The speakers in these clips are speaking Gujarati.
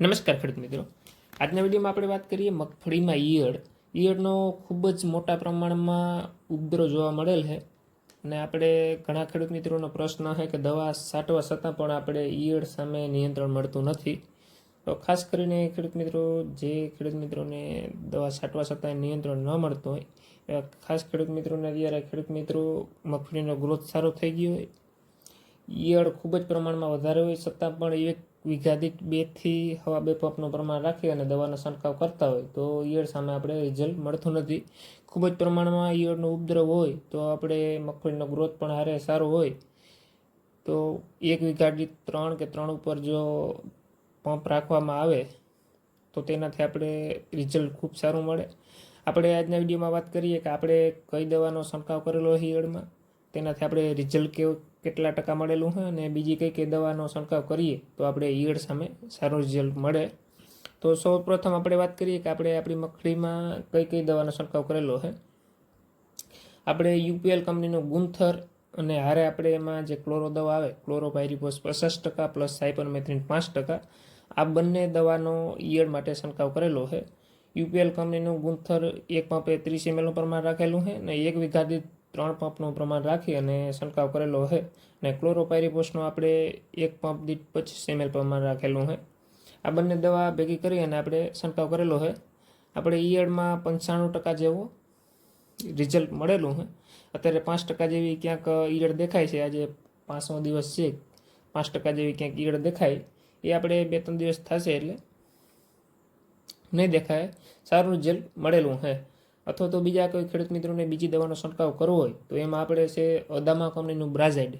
નમસ્કાર ખેડૂત મિત્રો. આજના વિડીયોમાં આપણે વાત કરીએ મગફળીમાં ઈયળ. ઈયળનો ખૂબ જ મોટા પ્રમાણમાં ઉપદ્રવ જોવા મળેલ છે. અને આપણે ઘણા ખેડૂત મિત્રોનો પ્રશ્ન છે કે દવા છાંટવા છતાં પણ આપણે ઈયળ સામે નિયંત્રણ મળતું નથી. તો ખાસ કરીને ખેડૂત મિત્રો, જે ખેડૂત મિત્રોને દવા છાંટવા છતાં નિયંત્રણ ન મળતું હોય એવા ખાસ ખેડૂત મિત્રોને અત્યારે ખેડૂત મિત્રો મગફળીનો ગ્રોથ સારો થઈ ગયો હોય. ઈયળ ખૂબ જ પ્રમાણમાં વધારે હોય છતાં પણ એક વીઘા દીઠ બેથી હવા બે પંપનું પ્રમાણ રાખી અને દવાનો છંટકાવ કરતા હોય, તો ઈયળ સામે આપણે રિઝલ્ટ મળતું નથી. ખૂબ જ પ્રમાણમાં ઈયળનો ઉપદ્રવ હોય, તો આપણે મગફળીનો ગ્રોથ પણ હારે સારો હોય. તો એક વીઘા દીઠ ત્રણ કે ત્રણ ઉપર જો પંપ રાખવામાં આવે, તો તેનાથી આપણે રિઝલ્ટ ખૂબ સારું મળે. આપણે આજના વિડીયોમાં વાત કરીએ કે આપણે કઈ દવાનો છંટકાવ કરેલો હોય ઈયળમાં? તેનાથી આપણે રિઝલ્ટ કેવું કેટલા ટકા મળેલું છે અને બીજી કઈ કઈ દવાનો છંટકાવ કરીએ, તો આપણે ઈયળ સામે સારું રિઝલ્ટ મળે. તો સૌ પ્રથમ આપણે વાત કરીએ કે આપણે આપણી મગફળીમાં કઈ કઈ દવાનો છંટકાવ કરેલો છે. આપણે યુપીએલ કંપનીનું ગુંથર અને હારે આપણે એમાં જે ક્લોરો દવા આવે ક્લોરોપાયરીફોસ પચાસ ટકા પ્લસ સાયપરમેથ્રિન પાંચ ટકા, આ બંને દવાનો ઈયળ માટે છંટકાવ કરેલો છે. યુપીએલ કંપનીનું ગુંથર એક પંપે ત્રીસ એમએલનું પ્રમાણ રાખેલું છે અને એક વીઘા દીઠ ત્રણ પંપનું પ્રમાણ રાખી અને છંટકાવ કરેલો છે અને ક્લોરોપાયરીફોસનું આપણે એક પંપ દીઠ પચીસ એમએલ પ્રમાણ રાખેલું છે આ બંને દવા ભેગી કરી અને આપણે છંટકાવ કરેલો છે આપણે ઈયળમાં પંચાણું ટકા જેવો રિઝલ્ટ મળેલું છે અત્યારે પાંચ ટકા જેવી ક્યાંક ઈયળ દેખાય છે. આજે પાંચમો દિવસ છે. પાંચ ટકા જેવી ક્યાંક ઈયળ દેખાય. એ આપણે બે ત્રણ દિવસ થશે એટલે નહીં દેખાય. સારું રિઝલ્ટ મળેલું છે અથવા તો બીજા કોઈ ખેડૂત મિત્રોને બીજી દવાનો છંટકાવ કરવો હોય, તો એમાં આપણે છે અદામા કંપનીનું બ્રાઝાઇડ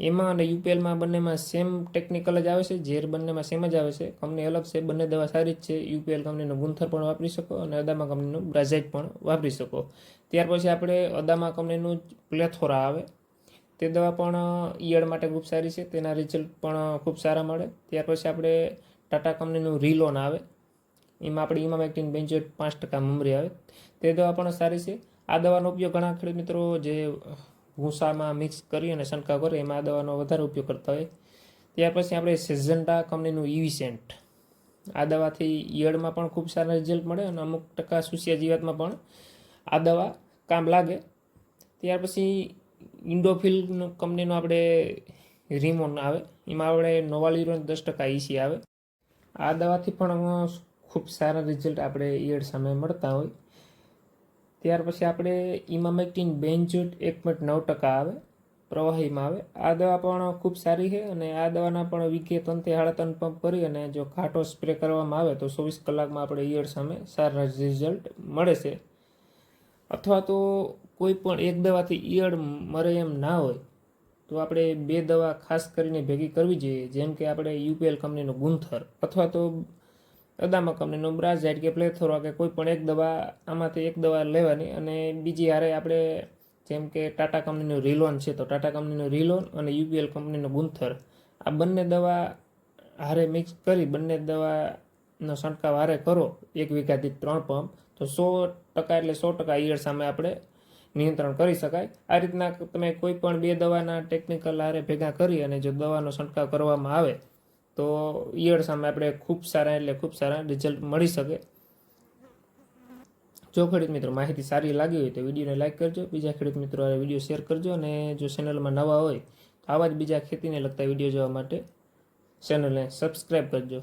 એમાં અને યુપીએલમાં બંનેમાં સેમ ટેકનિકલ જ આવે છે, ઝેર બંનેમાં સેમ જ આવે છે. કંપની અલગ છે, બંને દવા સારી જ છે. યુપીએલ કંપનીનું ગુંથર પણ વાપરી શકો અને અદામા કંપનીનું બ્રાઝાઇડ પણ વાપરી શકો. ત્યાર પછી આપણે અદામા કંપનીનું પ્લેથોરા આવે. તે દવા પણ ઈયળ માટે ખૂબ સારી છે, તેના રિઝલ્ટ પણ ખૂબ સારા મળે. ત્યાર પછી આપણે ટાટા કંપનીનું રીલોન આવે. એમાં આપણે ઇમામેક્ટિન બેન્જોટ પાંચ ટકા મમરી આવે. તે દવા પણ સારી છે. આ દવાનો ઉપયોગ ઘણા ખેડૂત મિત્રો જે ભૂસામાં મિક્સ કરી અને છંટકાવ કરે, એમાં આ દવાનો વધારે ઉપયોગ કરતા હોય. ત્યાર પછી આપણે સેઝન્ટા કંપનીનું ઇવિસેન્ટ આ દવાથી ઈયળમાં પણ ખૂબ સારા રિઝલ્ટ મળે અને અમુક ટકા સુસિયા જીવાતમાં પણ આ દવા કામ લાગે. ત્યાર પછી ઇન્ડોફિલ કંપનીનો આપણે રીમોન આવે. એમાં આપણે નોવાલીરોન દસ ટકા ઈસી આવે. આ દવાથી પણ ખૂબ સારા રિઝલ્ટ આપણે ઈયળ સામે મળતા હોય. ત્યાર પછી આપણે ઇમામેક્ટિન બેન્જુટ એક પોઈન્ટ નવ ટકા આવે, પ્રવાહીમાં આવે. આ દવા પણ ખૂબ સારી છે અને આ દવાના પણ વીઘે ત્રણથી સાડા ત્રણ પંપ કરી અને જો ઘાટો સ્પ્રે કરવામાં આવે તો ચોવીસ કલાકમાં આપણે ઈયળ સામે સારા રિઝલ્ટ મળે છે. અથવા તો કોઈ પણ એક દવાથી ઈયળ મરે એમ ના હોય, તો આપણે બે દવા ખાસ કરીને ભેગી કરવી જોઈએ. જેમ કે આપણે યુપીએલ કંપનીનો ગુંથર અથવા તો અદામા કંપનીનું બ્રાઝાઇડ કે પ્લેથોરા કે કોઈ પણ એક દવા આમાંથી એક દવા લેવાની અને બીજી હારે આપણે જેમ કે ટાટા કંપનીનું રિલોન છે, તો ટાટા કંપનીનું રિલોન અને યુપીએલ કંપનીનું ગુંથર આ બંને દવા હારે મિક્સ કરી, બંને દવાનો છંટકાવ હારે કરો, એક વીઘાથી ત્રણ પંપ તો સો ટકા એટલે સો ટકા ઈયળ સામે આપણે નિયંત્રણ કરી શકાય. આ રીતના તમે કોઈ પણ બે દવાના ટેકનિકલ હારે ભેગા કરી અને જો દવાનો છંટકાવ કરવામાં આવે તો ઈયળ સામે આપણે ખૂબ સારા એટલે ખૂબ સારા રિઝલ્ટ મળી શકે. જો ખેડૂત મિત્રો માહિતી સારી લાગી હોય તો વિડીયોને લાઇક કરજો. બીજા ખેડૂત મિત્રો આ વીડિયો શેર કરજો અને જો ચેનલમાં નવા હોય તો આવા જ બીજા ખેતીને લગતા વીડિયો જોવા માટે ચેનલને સબસ્ક્રાઈબ કરજો.